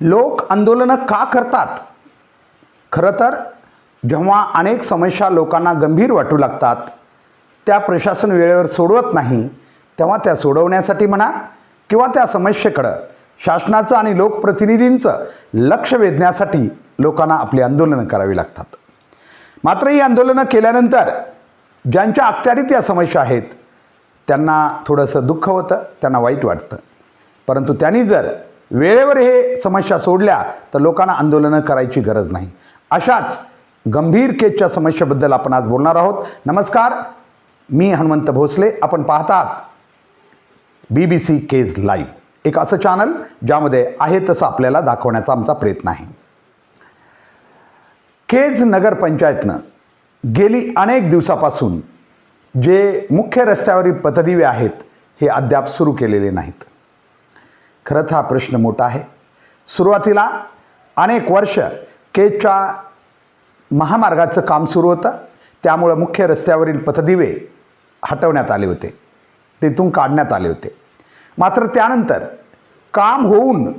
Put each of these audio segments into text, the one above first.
लोक आंदोलनं का करतात? खरं तर जेव्हा अनेक समस्या लोकांना गंभीर वाटू लागतात त्या प्रशासन वेळेवर सोडवत नाही तेव्हा त्या सोडवण्यासाठी म्हणा किंवा त्या समस्येकडं शासनाचं आणि लोकप्रतिनिधींचं लक्ष वेधण्यासाठी लोकांना आपली आंदोलनं करावी लागतात. मात्र ही आंदोलनं केल्यानंतर ज्यांच्या अखत्यारीत या समस्या आहेत त्यांना थोडंसं दुःख होतं त्यांना वाईट वाटतं. परंतु त्यांनी जर वेळेवर हे समस्या सोडल्या तर लोकांना आंदोलनं करायची गरज नाही. अशाच गंभीर केसच्या समस्येबद्दल आपण आज बोलणार आहोत. नमस्कार मी हनुमंत भोसले. आपण पाहतात B B C Kej live एक असं चॅनल ज्यामध्ये आहे तसं आपल्याला दाखवण्याचा आमचा प्रयत्न आहे. केज नगरपंचायतनं गेली अनेक दिवसापासून जे मुख्य रस्त्यावरील पथदिवे आहेत हे अद्याप सुरू केलेले नाहीत. खरंच हा प्रश्न मोठा आहे. सुरुवातीला अनेक वर्ष केजच्या महामार्गाचं काम सुरू होतं. त्यामुळं मुख्य रस्त्यावरील पथदिवे हटवण्यात आले होते. तिथून काढण्यात आले होते. मात्र त्यानंतर काम होऊन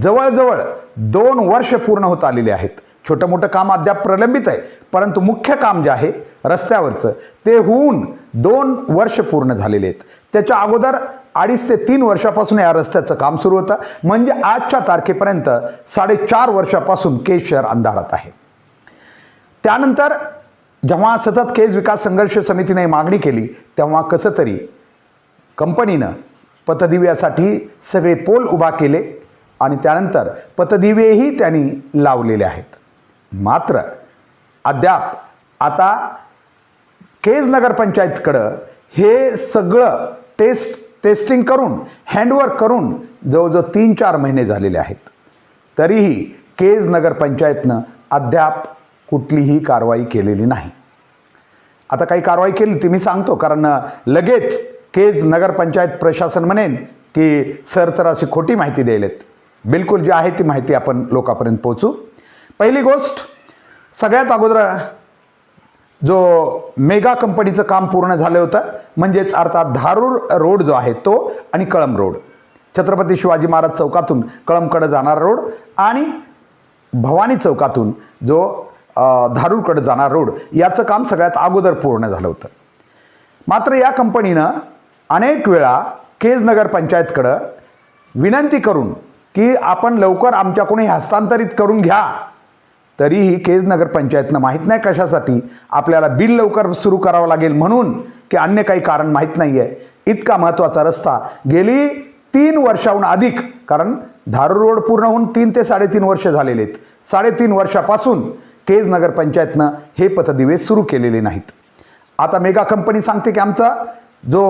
जवळजवळ दोन वर्ष पूर्ण होत आलेले आहेत. छोटं मोठं काम अद्याप प्रलंबित आहे. परंतु मुख्य काम जे आहे रस्त्यावरचं ते होऊन दोन वर्ष पूर्ण झालेले आहेत. त्याच्या अगोदर अडीच ते तीन वर्षापासून या रस्त्याचं काम सुरू होतं. म्हणजे आजच्या तारखेपर्यंत साडेचार वर्षापासून केज शहर अंधारात आहे. त्यानंतर जेव्हा सतत केज विकास संघर्ष समितीने मागणी केली तेव्हा कसं तरी कंपनीनं पतदिव्यासाठी सगळे पोल उभा केले आणि त्यानंतर पतदिवेही त्यांनी लावलेले आहेत. मात्र अद्याप आता केज नगरपंचायतकडं हे सगळं टेस्ट टेस्टिंग करून हँडवर्क करून जवळजवळ तीन चार महिने झालेले आहेत. तरीही केज नगरपंचायतनं अद्याप कुठलीही कारवाई केलेली नाही. आता काही कारवाई केली ती मी सांगतो कारण लगेच केज नगरपंचायत प्रशासन म्हणेन की सर तर अशी खोटी माहिती द्यायलेत. बिलकुल जी आहे ती माहिती आपण लोकांपर्यंत पोहोचू. पहिली गोष्ट सगळ्यात अगोदर जो मेगा कंपनीचं काम पूर्ण झालं होतं म्हणजेच अर्थात धारूर रोड जो आहे तो आणि कळम रोड. छत्रपती शिवाजी महाराज चौकातून कळमकडं जाणारा रोड आणि भवानी चौकातून जो धारूरकडं धारूरकडे जाणार रोड याचं काम सगळ्यात अगोदर पूर्ण झालं होतं. मात्र या कंपनीनं अनेक वेळा केज नगर पंचायतकडं विनंती करून की आपण लवकर आमच्याकडून हस्तांतरित करून घ्या. तरीही केज नगरपंचायतनं माहीत नाही कशासाठी आपल्याला बिल लवकर सुरू करावं लागेल म्हणून की अन्य काही कारण माहीत नाही आहे इतका महत्त्वाचा रस्ता गेली तीन वर्षाहून अधिक कारण धारू रोड पूर्ण होऊन तीन ते साडेतीन वर्ष झालेले आहेत. साडेतीन वर्षापासून केज नगरपंचायतनं हे पथदिवे सुरू केलेले नाहीत. आता मेगा कंपनी सांगते की आमचा जो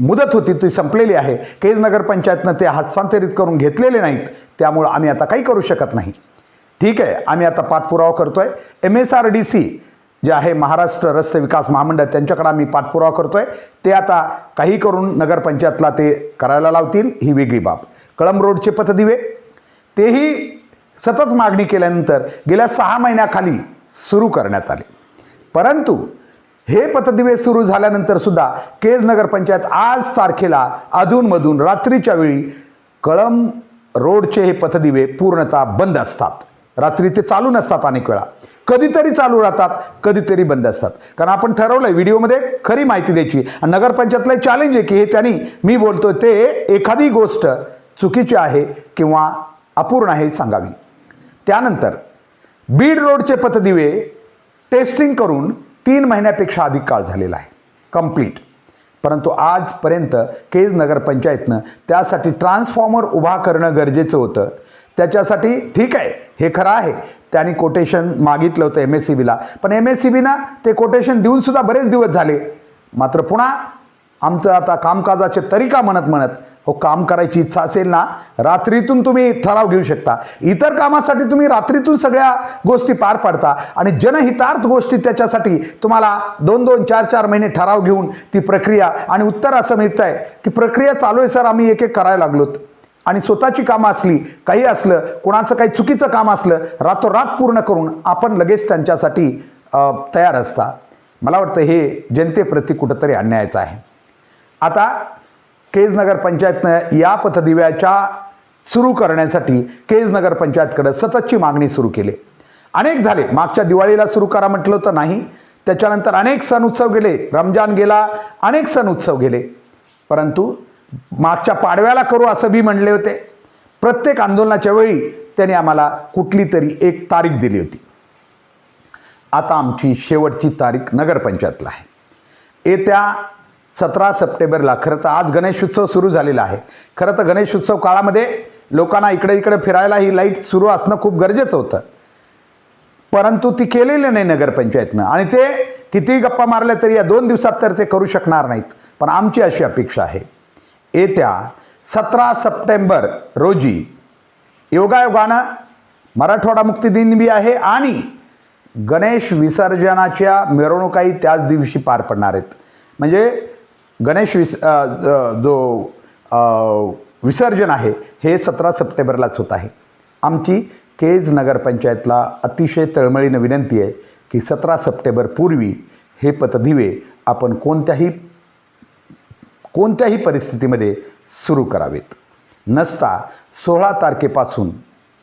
मुदत होती ती संपलेली आहे. केज नगरपंचायतनं ते हस्तांतरित करून घेतलेले नाहीत. त्यामुळं आम्ही आता काही करू शकत नाही. ठीक आहे आम्ही आता पाठपुरावा करतो आहे M S R D C जे आहे महाराष्ट्र रस्ते विकास महामंडळ त्यांच्याकडे आम्ही पाठपुरावा करतो आहे ते आता काही करून नगरपंचायतला ते करायला लावतील ही वेगळी बाब. कळंब रोडचे पथदिवे तेही सतत मागणी केल्यानंतर गेल्या सहा महिन्याखाली सुरू करण्यात आले. परंतु हे पथदिवे सुरू झाल्यानंतर सुद्धा केज नगरपंचायत आज तारखेला अधूनमधून रात्रीच्या वेळी कळंब रोडचे हे पथदिवे पूर्णतः बंद असतात. रात्री ते चालू नसतात अनेक वेळा. कधीतरी चालू राहतात कधीतरी बंद असतात. कारण आपण ठरवलंय व्हिडिओमध्ये खरी माहिती द्यायची. आणि नगरपंचायतला चॅलेंज आहे की हे त्यांनी मी बोलतो ते एखादी गोष्ट चुकीची आहे किंवा अपूर्ण आहे सांगावी. त्यानंतर बीड रोडचे पथदिवे टेस्टिंग करून तीन महिन्यापेक्षा अधिक काळ झालेला आहे. कंप्लीट परंतु आजपर्यंत केज नगरपंचायतनं त्यासाठी ट्रान्सफॉर्मर उभा करणं गरजेचं होतं. त्याच्यासाठी ठीक आहे हे खरं आहे. त्यांनी कोटेशन मागितलं होतं एम एस सी बीला पण एम एस सी बीना ते कोटेशन देऊनसुद्धा बरेच दिवस झाले. मात्र पुन्हा आमचं आता कामकाजाचे तरीका म्हणत म्हणत हो काम करायची इच्छा असेल ना रात्रीतून तुम्ही ठराव घेऊ शकता. इतर कामासाठी तुम्ही रात्रीतून सगळ्या गोष्टी पार पाडता आणि जनहितार्थ गोष्टी त्याच्यासाठी तुम्हाला दोन दोन चार चार महिने ठराव घेऊन ती प्रक्रिया आणि उत्तर असं मिळतं आहे की प्रक्रिया चालू आहे सर आम्ही एक एक करायला लागलोत. आणि स्वतःची कामं असली काही असलं कोणाचं काही चुकीचं काम असलं रातोरात पूर्ण करून आपण लगेच त्यांच्यासाठी तयार असता. मला वाटतं हे जनतेप्रती कुठंतरी अन्यायाचं आहे. आता केज नगर पंचायतनं या पथदिव्याच्या सुरू करण्यासाठी केज नगर सततची मागणी सुरू केली. अनेक झाले. मागच्या दिवाळीला सुरू करा म्हटलं होतं नाही. त्याच्यानंतर अनेक सण उत्सव गेले. रमजान गेला अनेक सण उत्सव गेले. परंतु मागच्या पाडव्याला करू असं बी म्हणले होते. प्रत्येक आंदोलनाच्या वेळी त्याने आम्हाला कुठली तरी एक तारीख दिली होती. आता आमची शेवटची तारीख नगरपंचायतला आहे. येत्या सतरा सप्टेंबरला खरं तर आज गणेश उत्सव सुरू झालेला आहे. खरं तर गणेश उत्सव काळामध्ये लोकांना इकडे इकडे फिरायला ही लाइट सुरू असणं खूप गरजेचं होतं. परंतु ती केलेली नाही नगरपंचायतनं. आणि ते कितीही गप्पा मारल्या तरी या दोन दिवसात तर ते करू शकणार नाहीत. पण आमची अशी अपेक्षा आहे. येत्या सतरा सप्टेंबर रोजी योगायोगानं मराठवाडा मुक्ती दिन बी आहे आणि गणेश विसर्जनाच्या मिरवणुकाही त्याच दिवशी पार पडणार आहेत. म्हणजे गणेश विस जो विसर्जन आहे हे सतरा सप्टेंबरलाच होत आहे. आमची केज नगरपंचायतला अतिशय तळमळीनं विनंती आहे की सतरा सप्टेंबर पूर्वी हे पतदिवे आपण कोणत्याही कोणत्याही परिस्थितीमध्ये सुरू करावेत. नसता सोळा तारखेपासून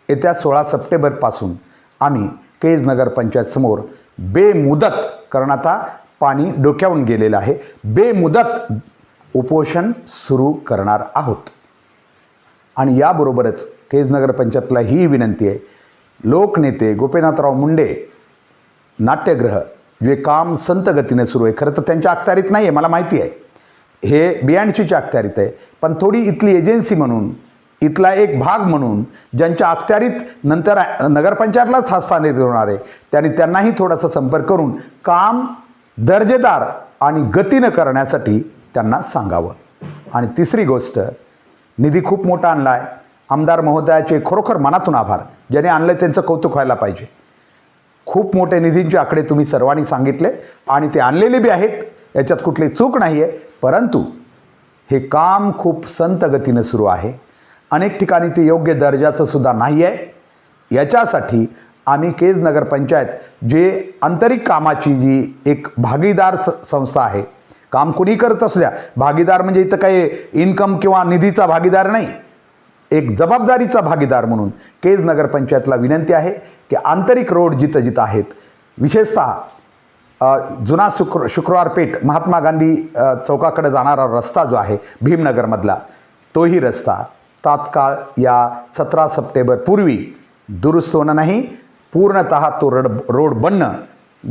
येत्या सोळा सप्टेंबरपासून आम्ही केज नगर पंचायतसमोर बेमुदत कारण आता पाणी डोक्यावून गेलेलं आहे. बेमुदत उपोषण सुरू करणार आहोत. आणि याबरोबरच केज नगर पंचायतला ही विनंती आहे. लोकनेते गोपीनाथराव मुंडे नाट्यगृह जे काम संत गतीने सुरू आहे खरं तर त्यांच्या अखत्यारीत नाही आहे मला माहिती आहे. हे बी अँड सीच्या अखत्यारीत आहे. पण थोडी इथली एजन्सी म्हणून इथला एक भाग म्हणून ज्यांच्या अखत्यारीत नंतर नगरपंचायतलाच हस्तांतरित होणार आहे त्यांनी त्यांनाही थोडासा संपर्क करून काम दर्जेदार आणि गतीनं करण्यासाठी त्यांना सांगावं. आणि तिसरी गोष्ट निधी खूप मोठा आणला आहे आमदार महोदयाचे खरोखर मनातून आभार ज्याने आणलं त्यांचं कौतुक व्हायला पाहिजे. खूप मोठे निधींचे आकडे तुम्ही सर्वांनी सांगितले आणि ते आणलेले बी आहेत. याच्यात कुठली चूक नाही आहे परंतु हे काम खूप संत गतीनं सुरू आहे. अनेक ठिकाणी ते योग्य दर्जाचं सुद्धा नाही आहे याच्यासाठी आम्ही केज नगरपंचायत जे आंतरिक कामाची जी एक भागीदार स- संस्था आहे काम कुणी करत असल्या भागीदार म्हणजे इथं काही इन्कम किंवा निधीचा भागीदार नाही. एक जबाबदारीचा भागीदार म्हणून केज नगरपंचायतला विनंती आहे की आंतरिक रोड जिथं जिथं आहेत विशेषतः जुना शुक्र शुक्रवार पेठ महात्मा गांधी चौकाकडे जाणारा रस्ता जो आहे भीमनगरमधला तोही रस्ता तात्काळ या सतरा सप्टेंबर पूर्वी दुरुस्त होणं नाही पूर्णत तो रड रोड बनणं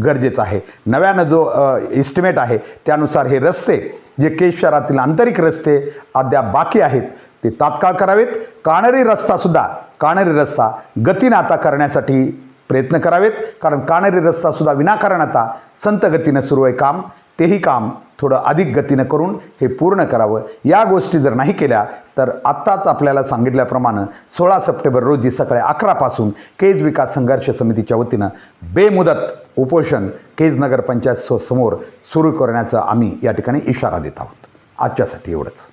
गरजेचं आहे. नव्यानं जो इस्टिमेट आहे त्यानुसार हे रस्ते जे केश शहरातील आंतरिक रस्ते अद्याप बाकी आहेत ते तात्काळ करावेत. काणेरी रस्तासुद्धा काणेरी रस्ता गतीनं आता करण्यासाठी प्रयत्न करावेत. कारण काणेरी रस्तासुद्धा विनाकारण आता संत गतीनं सुरू आहे काम. तेही काम थोडं अधिक गतीनं करून हे पूर्ण करावं. या गोष्टी जर नाही केल्या तर आत्ताच आपल्याला सांगितल्याप्रमाणे सोळा सप्टेंबर रोजी सकाळी अकरापासून केज विकास संघर्ष समितीच्या वतीनं बेमुदत उपोषण केज नगर पंचायत समोर सुरू करण्याचा आम्ही या ठिकाणी इशारा देत आहोत. आजच्यासाठी एवढंच.